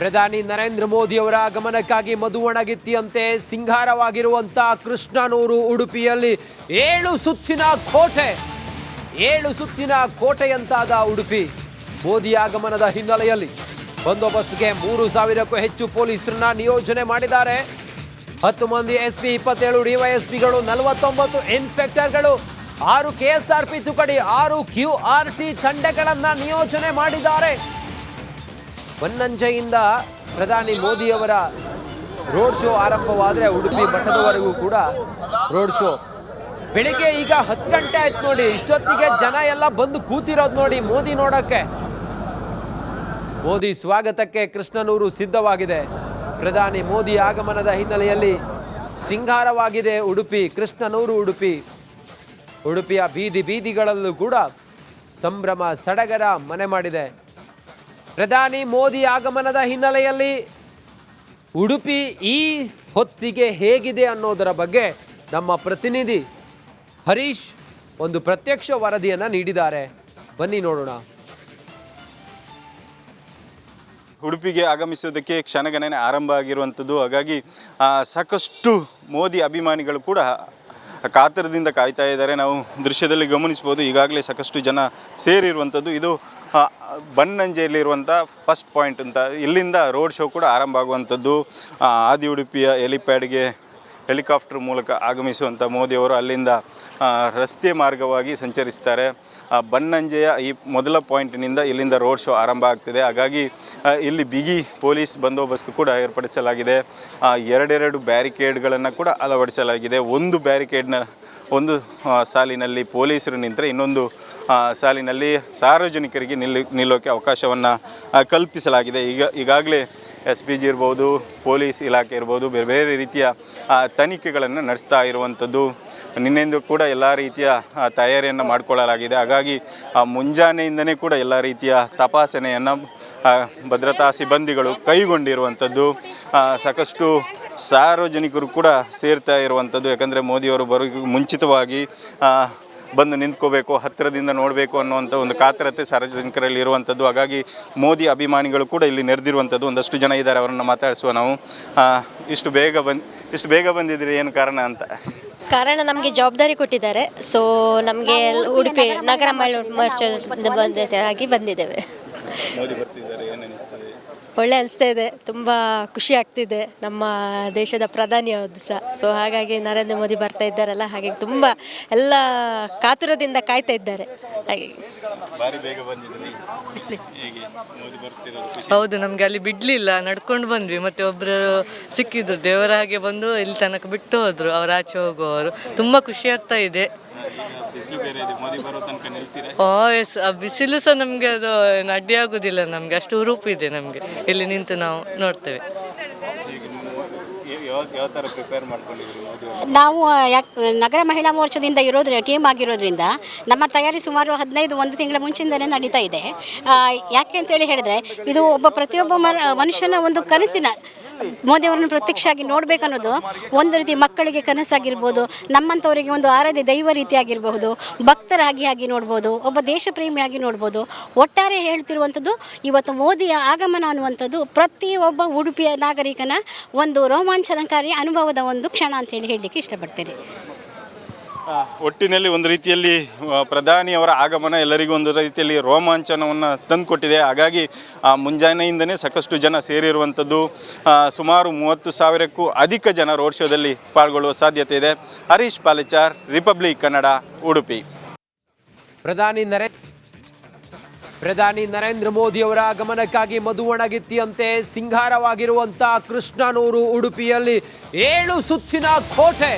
ಪ್ರಧಾನಿ ನರೇಂದ್ರ ಮೋದಿ ಅವರ ಆಗಮನಕ್ಕಾಗಿ ಮಧುವಣಗಿತ್ತಿಯಂತೆ ಸಿಂಗಾರವಾಗಿರುವಂತ ಕೃಷ್ಣನೂರು ಉಡುಪಿಯಲ್ಲಿ ಏಳು ಸುತ್ತಿನ ಕೋಟೆ, ಏಳು ಸುತ್ತಿನ ಕೋಟೆಯಂತಾದ ಉಡುಪಿ ಮೋದಿ ಆಗಮನದ ಹಿನ್ನೆಲೆಯಲ್ಲಿ ಬಂದೋಬಸ್ತ್ಗೆ ಮೂರು ಸಾವಿರಕ್ಕೂ ಹೆಚ್ಚು ಪೊಲೀಸರನ್ನ ನಿಯೋಜನೆ ಮಾಡಿದ್ದಾರೆ. ಹತ್ತು ಮಂದಿ ಎಸ್ಪಿ, ಇಪ್ಪತ್ತೇಳು ಡಿವೈಎಸ್ಪಿಗಳು, ನಲವತ್ತೊಂಬತ್ತು ಇನ್ಸ್ಪೆಕ್ಟರ್ಗಳು, ಆರು ಕೆಎಸ್ಆರ್ಪಿ ತುಕಡಿ, ಆರು ಕ್ಯೂ ಆರ್ ಟಿ ತಂಡಗಳನ್ನು ನಿಯೋಜನೆ ಮಾಡಿದ್ದಾರೆ. ಬನ್ನಂಜೆಯಿಂದ ಪ್ರಧಾನಿ ಮೋದಿಯವರ ರೋಡ್ ಶೋ ಆರಂಭವಾದರೆ ಉಡುಪಿ ಮಠದವರೆಗೂ ಕೂಡ ರೋಡ್ ಶೋ. ಬೆಳಿಗ್ಗೆ ಈಗ ಹತ್ತು ಗಂಟೆ ಆಯ್ತು ನೋಡಿ, ಇಷ್ಟೊತ್ತಿಗೆ ಜನ ಎಲ್ಲ ಬಂದು ಕೂತಿರೋದು ನೋಡಿ ಮೋದಿ ನೋಡೋಕ್ಕೆ. ಮೋದಿ ಸ್ವಾಗತಕ್ಕೆ ಕೃಷ್ಣನೂರು ಸಿದ್ಧವಾಗಿದೆ. ಪ್ರಧಾನಿ ಮೋದಿ ಆಗಮನದ ಹಿನ್ನೆಲೆಯಲ್ಲಿ ಸಿಂಗಾರವಾಗಿದೆ ಉಡುಪಿ, ಕೃಷ್ಣನೂರು ಉಡುಪಿ. ಉಡುಪಿಯ ಬೀದಿ ಬೀದಿಗಳಲ್ಲೂ ಕೂಡ ಸಂಭ್ರಮ ಸಡಗರ ಮನೆ ಮಾಡಿದೆ. ಪ್ರಧಾನಿ ಮೋದಿ ಆಗಮನದ ಹಿನ್ನೆಲೆಯಲ್ಲಿ ಉಡುಪಿ ಈ ಹೊತ್ತಿಗೆ ಹೇಗಿದೆ ಅನ್ನೋದರ ಬಗ್ಗೆ ನಮ್ಮ ಪ್ರತಿನಿಧಿ ಹರೀಶ್ ಒಂದು ಪ್ರತ್ಯಕ್ಷ ವರದಿಯನ್ನು ನೀಡಿದ್ದಾರೆ. ಬನ್ನಿ ನೋಡೋಣ. ಉಡುಪಿಗೆ ಆಗಮಿಸೋದಕ್ಕೆ ಕ್ಷಣಗಣನೆ ಆರಂಭ ಆಗಿರುವಂಥದ್ದು. ಹಾಗಾಗಿ ಸಾಕಷ್ಟು ಮೋದಿ ಅಭಿಮಾನಿಗಳು ಕೂಡ ಕಾತರದಿಂದ ಕಾಯ್ತಾ ಇದ್ದಾರೆ. ನಾವು ದೃಶ್ಯದಲ್ಲಿ ಗಮನಿಸ್ಬೋದು ಈಗಾಗಲೇ ಸಾಕಷ್ಟು ಜನ ಸೇರಿರುವಂಥದ್ದು. ಇದು ಬನ್ನಂಜೆಯಲ್ಲಿರುವಂಥ ಫಸ್ಟ್ ಪಾಯಿಂಟ್ ಅಂತ, ಇಲ್ಲಿಂದ ರೋಡ್ ಶೋ ಕೂಡ ಆರಂಭ ಆಗುವಂಥದ್ದು. ಆದಿ ಉಡುಪಿಯ ಹೆಲಿಪ್ಯಾಡ್ಗೆ ಹೆಲಿಕಾಪ್ಟರ್ ಮೂಲಕ ಆಗಮಿಸುವಂಥ ಮೋದಿಯವರು ಅಲ್ಲಿಂದ ರಸ್ತೆ ಮಾರ್ಗವಾಗಿ ಸಂಚರಿಸ್ತಾರೆ. ಬನ್ನಂಜೆಯ ಈ ಮೊದಲ ಪಾಯಿಂಟ್ನಿಂದ ಇಲ್ಲಿಂದ ರೋಡ್ ಶೋ ಆರಂಭ ಆಗ್ತಿದೆ. ಹಾಗಾಗಿ ಇಲ್ಲಿ ಬಿಗಿ ಪೊಲೀಸ್ ಬಂದೋಬಸ್ತ್ ಕೂಡ ಏರ್ಪಡಿಸಲಾಗಿದೆ. ಎರಡೆರಡು ಬ್ಯಾರಿಕೇಡ್ಗಳನ್ನು ಕೂಡ ಅಳವಡಿಸಲಾಗಿದೆ. ಒಂದು ಬ್ಯಾರಿಕೇಡ್ನ ಒಂದು ಸಾಲಿನಲ್ಲಿ ಪೊಲೀಸರು ನಿಂತರೆ ಇನ್ನೊಂದು ಸಾಲಿನಲ್ಲಿ ಸಾರ್ವಜನಿಕರಿಗೆ ನಿಲ್ಲಿ ನಿಲ್ಲೋಕ್ಕೆ ಅವಕಾಶವನ್ನು ಕಲ್ಪಿಸಲಾಗಿದೆ. ಈಗ, ಈಗಾಗಲೇ ಎಸ್ ಪಿ ಜಿ ಇರ್ಬೋದು, ಪೊಲೀಸ್ ಇಲಾಖೆ ಇರ್ಬೋದು, ಬೇರೆ ಬೇರೆ ರೀತಿಯ ತನಿಖೆಗಳನ್ನು ನಡೆಸ್ತಾ ಇರುವಂಥದ್ದು ನಿನ್ನೆಂದು ಕೂಡ ಎಲ್ಲ ರೀತಿಯ ತಯಾರಿಯನ್ನು ಮಾಡಿಕೊಳ್ಳಲಾಗಿದೆ. ಹಾಗಾಗಿ ಮುಂಜಾನೆಯಿಂದನೇ ಕೂಡ ಎಲ್ಲ ರೀತಿಯ ತಪಾಸಣೆಯನ್ನು ಭದ್ರತಾ ಸಿಬ್ಬಂದಿಗಳು ಕೈಗೊಂಡಿರುವಂಥದ್ದು. ಸಾಕಷ್ಟು ಸಾರ್ವಜನಿಕರು ಕೂಡ ಸೇರ್ತಾ ಇರುವಂಥದ್ದು. ಯಾಕಂದರೆ ಮೋದಿಯವರು ಬರೋ ಮುಂಚಿತವಾಗಿ ಬಂದು ನಿಂತ್ಕೋಬೇಕು ಹತ್ತಿರದಿಂದ ನೋಡಬೇಕು ಅನ್ನುವಂಥ ಒಂದು ಕಾತರತೆ ಸಾರ್ವಜನಿಕರಲ್ಲಿ ಇರುವಂಥದ್ದು. ಹಾಗಾಗಿ ಮೋದಿ ಅಭಿಮಾನಿಗಳು ಕೂಡ ಇಲ್ಲಿ ನೆರೆದಿರುವಂಥದ್ದು. ಒಂದಷ್ಟು ಜನ ಇದ್ದಾರೆ ಅವರನ್ನು ಮಾತಾಡಿಸುವ ನಾವು. ಇಷ್ಟು ಬೇಗ ಬಂದು ಇಷ್ಟು ಬೇಗ ಬಂದಿದ್ದೀರಿ ಏನು ಕಾರಣ ಅಂತ? ಕಾರಣ ನಮಗೆ ಜವಾಬ್ದಾರಿ ಕೊಟ್ಟಿದ್ದಾರೆ. ಸೊ ನಮಗೆ ಉಡುಪಿ ನಗರ ಆಗಿ ಬಂದಿದ್ದೇವೆ ಮೋದಿ ಬರ್ತಿದ್ದಾರೆ ಏನು ಅನಿಸ್ತದೆ ಒಳ್ಳೆ ಅನಿಸ್ತಾ ಇದೆ. ತುಂಬ ಖುಷಿ ಆಗ್ತಿದೆ ನಮ್ಮ ದೇಶದ ಪ್ರಧಾನಿ ಅವ್ರದ್ದು ಸಹ. ಸೊ ಹಾಗಾಗಿ ನರೇಂದ್ರ ಮೋದಿ ಬರ್ತಾ ಇದ್ದಾರಲ್ಲ ಹಾಗೆ ತುಂಬ ಎಲ್ಲ ಕಾತುರದಿಂದ ಕಾಯ್ತಾ ಇದ್ದಾರೆ. ಹಾಗೆ. ಬೇಗ ಬಂದಿದ್ದೀರಿ ಹೇಗೆ? ಮೋದಿ ಬರ್ತಿರೋದು ಹೌದು ನಮ್ಗೆ ಅಲ್ಲಿ ಬಿಡ್ಲಿಲ್ಲ. ನಡ್ಕೊಂಡು ಬಂದ್ವಿ. ಮತ್ತೆ ಒಬ್ರು ಸಿಕ್ಕಿದ್ರು. ದೇವರ ಹಾಗೆ ಬಂದು ಇಲ್ಲಿ ತನಕ ಬಿಟ್ಟು ಹೋದ್ರು. ಅವ್ರು ಆಚೆ ಹೋಗುವವರು. ತುಂಬಾ ಖುಷಿ ಆಗ್ತಾ ಇದೆ. ಎಸ್. ಆ ಬಿಸಿಲು ಸಹ ನಮ್ಗೆ ಅದು ಏನು ಅಡ್ಡಿ ಆಗುದಿಲ್ಲ ನಮ್ಗೆ. ಅಷ್ಟು ಹುರುಪು ಇದೆ ನಮ್ಗೆ. ಇಲ್ಲಿ ನಿಂತು ನಾವು ನೋಡ್ತೇವೆ. ನೀವು ಯಾಕೆ, ನಗರ ಮಹಿಳಾ ಮೋರ್ಚಾದಿಂದ ಇರೋದ್ರ ಟೀಮ್ ಆಗಿರೋದ್ರಿಂದ ನಮ್ಮ ತಯಾರಿ ಸುಮಾರು ಹದಿನೈದು, ಒಂದು ತಿಂಗಳ ಮುಂಚಿಂದಲೇ ನಡೀತಾ ಇದೆ. ಯಾಕೆ ಅಂತೇಳಿ ಹೇಳಿದ್ರೆ, ಇದು ಒಬ್ಬ ಪ್ರತಿಯೊಬ್ಬ ಮನುಷ್ಯನ ಒಂದು ಕನಸಿನ ಮೋದಿಯವರನ್ನು ನೋಡ್ಬೇಕು ಅನ್ನೋದು ಒಂದು ರೀತಿ ಮಕ್ಕಳಿಗೆ ಕನಸಾಗಿರ್ಬೋದು ನಮ್ಮಂಥವರಿಗೆ ಒಂದು ಆರಾಧ್ಯ ದೈವ ರೀತಿಯಾಗಿರಬಹುದು, ಭಕ್ತರಾಗಿ ಆಗಿ ನೋಡ್ಬೋದು, ಒಬ್ಬ ದೇಶ ಪ್ರೇಮಿಯಾಗಿ ನೋಡ್ಬೋದು. ಒಟ್ಟಾರೆ ಹೇಳ್ತಿರುವಂಥದ್ದು, ಇವತ್ತು ಮೋದಿಯ ಆಗಮನ ಅನ್ನುವಂಥದ್ದು ಪ್ರತಿಯೊಬ್ಬ ಉಡುಪಿಯ ನಾಗರಿಕನ ಒಂದು ರೋಮಾಂಚನಕಾರಿ ಅನುಭವದ ಒಂದು ಕ್ಷಣ ಅಂತ ಹೇಳಿ ಹೇಳಲಿಕ್ಕೆ ಇಷ್ಟಪಡ್ತೇನೆ. ಒಟ್ಟಿನಲ್ಲಿ ಒಂದು ರೀತಿಯಲ್ಲಿ ಪ್ರಧಾನಿಯವರ ಆಗಮನ ಎಲ್ಲರಿಗೂ ಒಂದು ರೀತಿಯಲ್ಲಿ ರೋಮಾಂಚನವನ್ನು ತಂದುಕೊಟ್ಟಿದೆ. ಹಾಗಾಗಿ ಮುಂಜಾನೆಯಿಂದನೇ ಸಾಕಷ್ಟು ಜನ ಸೇರಿರುವಂಥದ್ದು ಸುಮಾರು ಮೂವತ್ತು ಸಾವಿರಕ್ಕೂ ಅಧಿಕ ಜನ ರೋಡ್ ಶೋದಲ್ಲಿ ಪಾಲ್ಗೊಳ್ಳುವ ಸಾಧ್ಯತೆ ಇದೆ. ಹರೀಶ್ ಪಾಲಿಚಾರ್, ರಿಪಬ್ಲಿಕ್ ಕನ್ನಡ, ಉಡುಪಿ. ಪ್ರಧಾನಿ ಪ್ರಧಾನಿ ನರೇಂದ್ರ ಮೋದಿಯವರ ಆಗಮನಕ್ಕಾಗಿ ಮಧುವಣಗಿತ್ತಿಯಂತೆ ಸಿಂಗಾರವಾಗಿರುವಂಥ ಕೃಷ್ಣನೂರು ಉಡುಪಿಯಲ್ಲಿ ಏಳು ಸುತ್ತಿನ ಕೋಟೆ.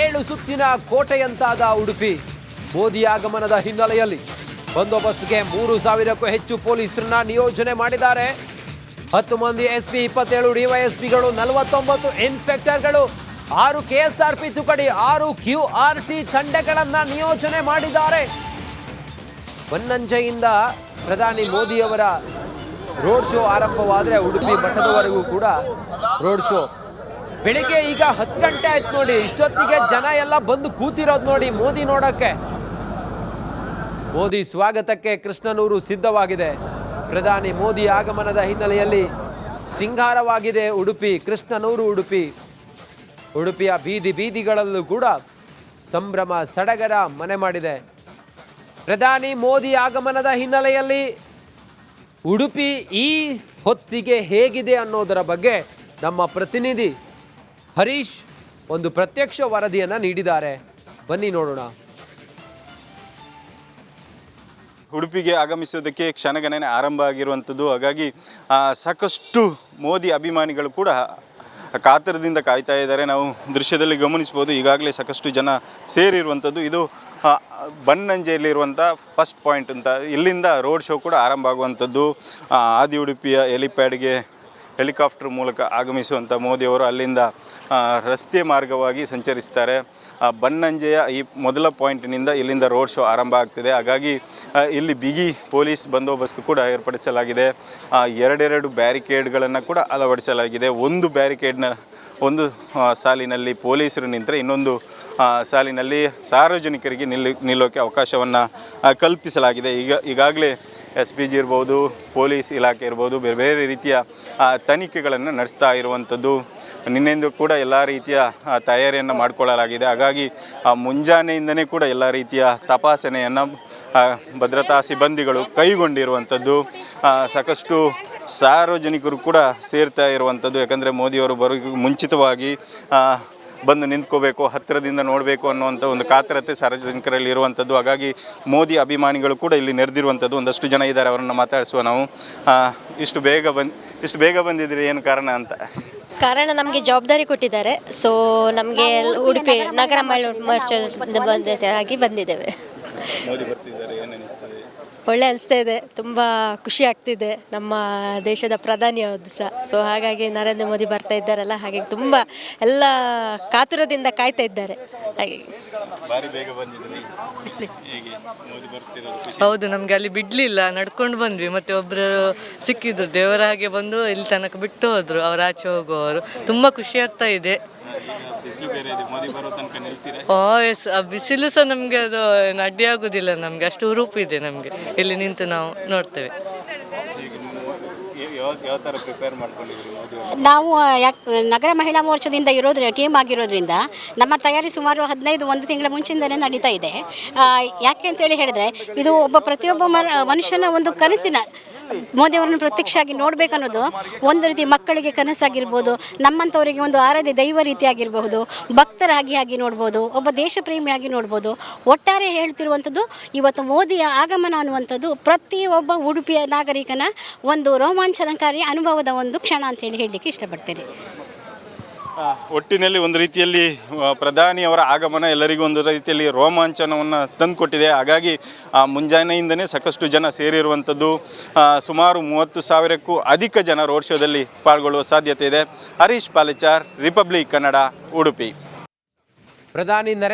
ಏಳು ಸುತ್ತಿನ ಕೋಟೆಯಂತಾದ ಉಡುಪಿ. ಮೋದಿ ಆಗಮನದ ಹಿನ್ನೆಲೆಯಲ್ಲಿ ಬಂದೋಬಸ್ತ್ಗೆ ಮೂರು ಸಾವಿರಕ್ಕೂ ಹೆಚ್ಚು ಪೊಲೀಸರನ್ನ ನಿಯೋಜನೆ ಮಾಡಿದ್ದಾರೆ. ಹತ್ತು ಮಂದಿ ಎಸ್ಪಿ ಇಪ್ಪತ್ತೇಳು ಡಿವೈಎಸ್ಪಿಗಳು, ನಲವತ್ತೊಂಬತ್ತು ಇನ್ಸ್ಪೆಕ್ಟರ್ಗಳು, ಆರು ಕೆಎಸ್ಆರ್ಪಿ ತುಕಡಿ, ಆರು ಕ್ಯೂ ಆರ್ ಟಿ ತಂಡಗಳನ್ನ ನಿಯೋಜನೆ ಮಾಡಿದ್ದಾರೆ. ಬನ್ನಂಜೆಯಿಂದ ಪ್ರಧಾನಿ ಮೋದಿಯವರ ರೋಡ್ ಶೋ ಆರಂಭವಾದರೆ ಉಡುಪಿ ಮಠದವರೆಗೂ ಕೂಡ ರೋಡ್ ಶೋ. ಬೆಳಿಗ್ಗೆ ಈಗ ಹತ್ತು ಗಂಟೆ ಆಯ್ತು ನೋಡಿ. ಇಷ್ಟೊತ್ತಿಗೆ ಜನ ಎಲ್ಲ ಬಂದು ಕೂತಿರೋದು ನೋಡಿ ಮೋದಿ ನೋಡೋಕ್ಕೆ. ಮೋದಿ ಸ್ವಾಗತಕ್ಕೆ ಕೃಷ್ಣನೂರು ಸಿದ್ಧವಾಗಿದೆ. ಪ್ರಧಾನಿ ಮೋದಿ ಆಗಮನದ ಹಿನ್ನೆಲೆಯಲ್ಲಿ ಸಿಂಗಾರವಾಗಿದೆ ಉಡುಪಿ, ಕೃಷ್ಣನೂರು ಉಡುಪಿ. ಉಡುಪಿಯ ಬೀದಿ ಬೀದಿಗಳಲ್ಲೂ ಕೂಡ ಸಂಭ್ರಮ ಸಡಗರ ಮನೆ ಮಾಡಿದೆ. ಪ್ರಧಾನಿ ಮೋದಿ ಆಗಮನದ ಹಿನ್ನೆಲೆಯಲ್ಲಿ ಉಡುಪಿ ಈ ಹೊತ್ತಿಗೆ ಹೇಗಿದೆ ಅನ್ನೋದರ ಬಗ್ಗೆ ನಮ್ಮ ಪ್ರತಿನಿಧಿ ಹರೀಶ್ ಒಂದು ಪ್ರತ್ಯಕ್ಷ ವರದಿಯನ್ನು ನೀಡಿದ್ದಾರೆ. ಬನ್ನಿ ನೋಡೋಣ. ಉಡುಪಿಗೆ ಆಗಮಿಸೋದಕ್ಕೆ ಕ್ಷಣಗಣನೆ ಆರಂಭ ಆಗಿರುವಂಥದ್ದು. ಹಾಗಾಗಿ ಸಾಕಷ್ಟು ಮೋದಿ ಅಭಿಮಾನಿಗಳು ಕೂಡ ಕಾತರದಿಂದ ಕಾಯ್ತಾ ಇದ್ದಾರೆ. ನಾವು ದೃಶ್ಯದಲ್ಲಿ ಗಮನಿಸ್ಬೋದು ಈಗಾಗಲೇ ಸಾಕಷ್ಟು ಜನ ಸೇರಿರುವಂಥದ್ದು. ಇದು ಬನ್ನಂಜೆಯಲ್ಲಿರುವಂಥ ಫಸ್ಟ್ ಪಾಯಿಂಟ್ ಅಂತ, ಇಲ್ಲಿಂದ ರೋಡ್ ಶೋ ಕೂಡ ಆರಂಭ ಆಗುವಂಥದ್ದು. ಆದಿ ಉಡುಪಿಯ ಹೆಲಿಪ್ಯಾಡ್ಗೆ ಹೆಲಿಕಾಪ್ಟರ್ ಮೂಲಕ ಆಗಮಿಸುವಂಥ ಮೋದಿಯವರು ಅಲ್ಲಿಂದ ರಸ್ತೆ ಮಾರ್ಗವಾಗಿ ಸಂಚರಿಸ್ತಾರೆ. ಬನ್ನಂಜೆಯ ಈ ಮೊದಲ ಪಾಯಿಂಟ್ನಿಂದ ಇಲ್ಲಿಂದ ರೋಡ್ ಶೋ ಆರಂಭ ಆಗ್ತಿದೆ. ಹಾಗಾಗಿ ಇಲ್ಲಿ ಬಿಗಿ ಪೊಲೀಸ್ ಬಂದೋಬಸ್ತ್ ಕೂಡ ಏರ್ಪಡಿಸಲಾಗಿದೆ. ಎರಡೆರಡು ಬ್ಯಾರಿಕೇಡ್ಗಳನ್ನು ಕೂಡ ಅಳವಡಿಸಲಾಗಿದೆ. ಒಂದು ಬ್ಯಾರಿಕೇಡ್ನ, ಒಂದು ಸಾಲಿನಲ್ಲಿ ಪೊಲೀಸರು ನಿಂತರೆ ಇನ್ನೊಂದು ಸಾಲಿನಲ್ಲಿ ಸಾರ್ವಜನಿಕರಿಗೆ ನಿಲ್ಲಿ ನಿಲ್ಲೋಕ್ಕೆ ಅವಕಾಶವನ್ನು ಕಲ್ಪಿಸಲಾಗಿದೆ. ಈಗ, ಈಗಾಗಲೇ ಎಸ್ ಪಿ ಜಿ ಇರ್ಬೋದು, ಪೊಲೀಸ್ ಇಲಾಖೆ ಇರ್ಬೋದು, ಬೇರೆ ಬೇರೆ ರೀತಿಯ ತನಿಖೆಗಳನ್ನು ನಡೆಸ್ತಾ ಇರುವಂಥದ್ದು ನಿನ್ನೆಂದು ಕೂಡ ಎಲ್ಲ ರೀತಿಯ ತಯಾರಿಯನ್ನು ಮಾಡಿಕೊಳ್ಳಲಾಗಿದೆ. ಹಾಗಾಗಿ ಮುಂಜಾನೆಯಿಂದನೇ ಕೂಡ ಎಲ್ಲ ರೀತಿಯ ತಪಾಸಣೆಯನ್ನು ಭದ್ರತಾ ಸಿಬ್ಬಂದಿಗಳು ಕೈಗೊಂಡಿರುವಂಥದ್ದು ಸಾಕಷ್ಟು ಸಾರ್ವಜನಿಕರು ಕೂಡ ಸೇರ್ತಾ ಇರುವಂಥದ್ದು ಯಾಕಂದರೆ ಮೋದಿಯವರು ಬರೋ ಮುಂಚಿತವಾಗಿ ಬಂದು ನಿಂತ್ಕೋಬೇಕು ಹತ್ತಿರದಿಂದ ನೋಡಬೇಕು ಅನ್ನುವಂಥ ಒಂದು ಕಾತರತೆ ಸಾರ್ವಜನಿಕರಲ್ಲಿ ಇರುವಂಥದ್ದು. ಹಾಗಾಗಿ ಮೋದಿ ಅಭಿಮಾನಿಗಳು ಕೂಡ ಇಲ್ಲಿ ನೆರೆದಿರುವಂಥದ್ದು. ಒಂದಷ್ಟು ಜನ ಇದ್ದಾರೆ ಅವರನ್ನು ಮಾತಾಡಿಸುವ ನಾವು. ಇಷ್ಟು ಬೇಗ ಬಂದ್ ಇಷ್ಟು ಬೇಗ ಬಂದಿದ್ದೀರಿ ಏನು ಕಾರಣ ಅಂತ? ಕಾರಣ ನಮಗೆ ಜವಾಬ್ದಾರಿ ಕೊಟ್ಟಿದ್ದಾರೆ. ಸೊ ನಮಗೆ ಉಡುಪಿ ನಗರ ಮಹಿಳಾ ಬಂದಿದ್ದೇವೆ. ಮೋದಿ ಒಳ್ಳೆ ಅನಿಸ್ತಾ ಇದೆ. ತುಂಬ ಖುಷಿ ಆಗ್ತಿದೆ ನಮ್ಮ ದೇಶದ ಪ್ರಧಾನಿ ಅವ್ರದ್ದು ಸಹ. ಸೊ ಹಾಗಾಗಿ ನರೇಂದ್ರ ಮೋದಿ ಬರ್ತಾ ಇದ್ದಾರಲ್ಲ ಹಾಗೆ ತುಂಬ ಎಲ್ಲ ಕಾತುರದಿಂದ ಕಾಯ್ತಾ ಇದ್ದಾರೆ. ಹಾಗೆ. ಬೇಗ ಬಂದಿದ್ದೀರಿ ಹೇಗೆ ಮೋದಿ ಬರ್ತಿರೋದು ಹೌದು ನಮ್ಗೆ ಅಲ್ಲಿ ಬಿಡ್ಲಿಲ್ಲ. ನಡ್ಕೊಂಡು ಬಂದ್ವಿ. ಮತ್ತೆ ಒಬ್ರು ಸಿಕ್ಕಿದ್ರು. ದೇವರ ಹಾಗೆ ಬಂದು ಇಲ್ಲಿ ತನಕ ಬಿಟ್ಟು ಹೋದ್ರು. ಅವ್ರ ಆಚೆ ಹೋಗುವವರು. ತುಂಬಾ ಖುಷಿ ಆಗ್ತಾ ಇದೆ. ಬಿಸಿಲು ಬೇರೆ ಇದೆ ಮೋದಿ ಬರೋ ತನಕ ನಿಲ್ತೀರಾ? ಓ ಎಸ್ ಆ ಬಿಸಿಲು ಸಹ ನಮಗೆ ಅದು ಏನು ಅಡ್ಡಿ ಆಗುದಿಲ್ಲ ನಮಗೆ ಅಷ್ಟು ಹುರುಪು ಇದೆ ನಮಗೆ. ಇಲ್ಲಿ ನಿಂತು ನಾವು ನೋಡ್ತೇವೆ. ನೀವು ಯಾವ ಯಾವ ಥರ ಪ್ರಿಪೇರ್ ಮಾಡ್ಕೊಂಡಿದ್ದೀರಿ ಮೋದಿ ನಾವು ಯಾಕೆ ನಗರ ಮಹಿಳಾ ಮೋರ್ಚಾದಿಂದ ಇರೋದ್ರ ಟೀಮ್ ಆಗಿರೋದ್ರಿಂದ ನಮ್ಮ ತಯಾರಿ ಸುಮಾರು ಹದಿನೈದು ಒಂದು ತಿಂಗಳ ಮುಂಚಿಂದಲೇ ನಡೀತಾ ಇದೆ. ಆ, ಯಾಕೆ ಅಂತೇಳಿ ಹೇಳಿದ್ರೆ ಇದು ಒಬ್ಬ ಪ್ರತಿಯೊಬ್ಬ ಮನ- ಮನುಷ್ಯನ ಒಂದು ಕನಸಿನ ಮೋದಿಯವರನ್ನು ಪ್ರತ್ಯಕ್ಷವಾಗಿ ನೋಡಬೇಕನ್ನೋದು ಒಂದು ರೀತಿ ಮಕ್ಕಳಿಗೆ ಕನಸಾಗಿರ್ಬೋದು ನಮ್ಮಂಥವರಿಗೆ ಒಂದು ಆರಾಧ್ಯ ದೈವ ರೀತಿಯಾಗಿರಬಹುದು, ಭಕ್ತರಾಗಿ ಆಗಿ ನೋಡ್ಬೋದು, ಒಬ್ಬ ದೇಶ ಪ್ರೇಮಿಯಾಗಿ ನೋಡ್ಬೋದು. ಒಟ್ಟಾರೆ ಹೇಳ್ತಿರುವಂಥದ್ದು, ಇವತ್ತು ಮೋದಿಯ ಆಗಮನ ಅನ್ನುವಂಥದ್ದು ಪ್ರತಿಯೊಬ್ಬ ಉಡುಪಿಯ ನಾಗರಿಕನ ಒಂದು ರೋಮಾಂಚನಕಾರಿ ಅನುಭವದ ಒಂದು ಕ್ಷಣ ಅಂತೇಳಿ ಹೇಳಲಿಕ್ಕೆ ಇಷ್ಟಪಡ್ತೇನೆ. ಒಟ್ಟಿನಲ್ಲಿ ಒಂದು ರೀತಿಯಲ್ಲಿ ಪ್ರಧಾನಿಯವರ ಆಗಮನ ಎಲ್ಲರಿಗೂ ಒಂದು ರೀತಿಯಲ್ಲಿ ರೋಮಾಂಚನವನ್ನು ತಂದುಕೊಟ್ಟಿದೆ. ಹಾಗಾಗಿ ಆ, ಮುಂಜಾನೆಯಿಂದನೇ ಸಾಕಷ್ಟು ಜನ ಸೇರಿರುವಂಥದ್ದು ಸುಮಾರು ಮೂವತ್ತು ಸಾವಿರಕ್ಕೂ ಅಧಿಕ ಜನ ರೋಡ್ ಶೋದಲ್ಲಿ ಪಾಲ್ಗೊಳ್ಳುವ ಸಾಧ್ಯತೆ ಇದೆ. ಹರೀಶ್ ಪಾಲೆಚಾರ್ ರಿಪಬ್ಲಿಕ್ ಕನ್ನಡ ಉಡುಪಿ. ಪ್ರಧಾನಿ